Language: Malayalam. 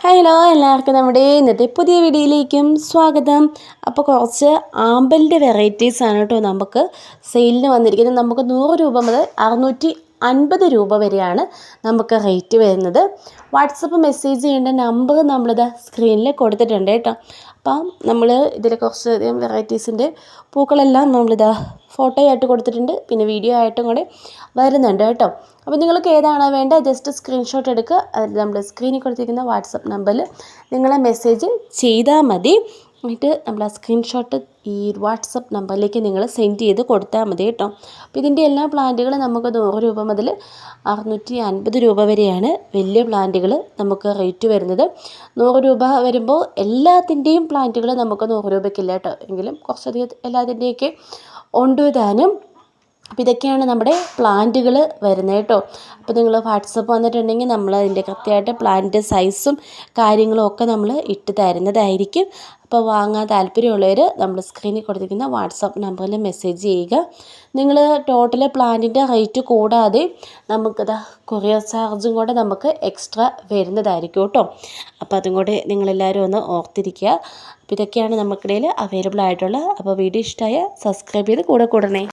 ഹലോ എല്ലാവർക്കും നമ്മുടെ ഇന്നത്തെ പുതിയ വീഡിയോയിലേക്കും സ്വാഗതം. അപ്പോൾ കുറച്ച് ആമ്പലിന്റെ വെറൈറ്റീസ് ആണ് കേട്ടോ നമുക്ക് സെയിലിന് വന്നിരിക്കുന്നത്. നമുക്ക് നൂറ് രൂപ മുതൽ അറുന്നൂറ്റി അൻപത് രൂപ വരെയാണ് നമുക്ക് റേറ്റ് വരുന്നത്. വാട്സപ്പ് മെസ്സേജ് ചെയ്യേണ്ട നമ്പർ നമ്മളിത് സ്ക്രീനിൽ കൊടുത്തിട്ടുണ്ട് കേട്ടോ. അപ്പം നമ്മൾ ഇതിൽ കുറച്ചധികം വെറൈറ്റീസിന്റെ പൂക്കളെല്ലാം നമ്മളിതാ ഫോട്ടോ ആയിട്ട് കൊടുത്തിട്ടുണ്ട് പിന്നെ വീഡിയോ ആയിട്ടും കൂടെ വരുന്നുണ്ട് കേട്ടോ. അപ്പോൾ നിങ്ങൾക്ക് ഏതാണോ വേണ്ടത് ജസ്റ്റ് സ്ക്രീൻഷോട്ട് എടുക്കുക. അതിൽ നമ്മൾ സ്ക്രീനിൽ കൊടുത്തിരിക്കുന്ന വാട്സപ്പ് നമ്പറിൽ നിങ്ങളെ മെസ്സേജ് ചെയ്താൽ മതി. എന്നിട്ട് നമ്മൾ ആ സ്ക്രീൻഷോട്ട് ഈ വാട്സപ്പ് നമ്പറിലേക്ക് നിങ്ങൾ സെൻഡ് ചെയ്ത് കൊടുത്താൽ മതി കേട്ടോ. അപ്പോൾ ഇതിന്റെ എല്ലാ പ്ലാന്റുകളും നമുക്ക് നൂറ് രൂപ മുതൽ അറുന്നൂറ്റി അൻപത് രൂപ വരെയാണ് വലിയ പ്ലാന്റുകൾ നമുക്ക് റേറ്റ് വരുന്നത്. നൂറ് രൂപ വരുമ്പോൾ എല്ലാത്തിന്റെയും പ്ലാന്റുകൾ നമുക്ക് നൂറ് രൂപയ്ക്കില്ല കേട്ടോ. എങ്കിലും കുറച്ചധികം എല്ലാത്തിന്റെയൊക്കെ ஒன்று தானும் അപ്പോൾ ഇതൊക്കെയാണ് നമ്മുടെ പ്ലാന്റുകൾ വരുന്നത് കേട്ടോ. അപ്പോൾ നിങ്ങൾ വാട്സപ്പ് വന്നിട്ടുണ്ടെങ്കിൽ നമ്മൾ അതിന്റെ കൃത്യമായിട്ട് പ്ലാന്റ് സൈസും കാര്യങ്ങളും ഒക്കെ നമ്മൾ ഇട്ട് തരുന്നതായിരിക്കും. അപ്പോൾ വാങ്ങാൻ താല്പര്യമുള്ളവർ നമ്മൾ സ്ക്രീനിൽ കൊടുത്തിരിക്കുന്ന വാട്സപ്പ് നമ്പറിൽ മെസ്സേജ് ചെയ്യുക. നിങ്ങൾ ടോട്ടൽ പ്ലാന്റിന്റെ റേറ്റ് കൂടാതെ നമുക്കത് കൊറിയർ ചാർജും കൂടെ നമുക്ക് എക്സ്ട്രാ വരുന്നതായിരിക്കും കേട്ടോ. അപ്പോൾ അതും കൂടെ നിങ്ങളെല്ലാവരും ഒന്ന് ഓർത്തിരിക്കുക. അപ്പോൾ ഇതൊക്കെയാണ് നമുക്കിടയിൽ അവൈലബിൾ ആയിട്ടുള്ള. അപ്പോൾ വീഡിയോ ഇഷ്ടമായ സബ്സ്ക്രൈബ് ചെയ്ത് കൂടെ കൂടണേ.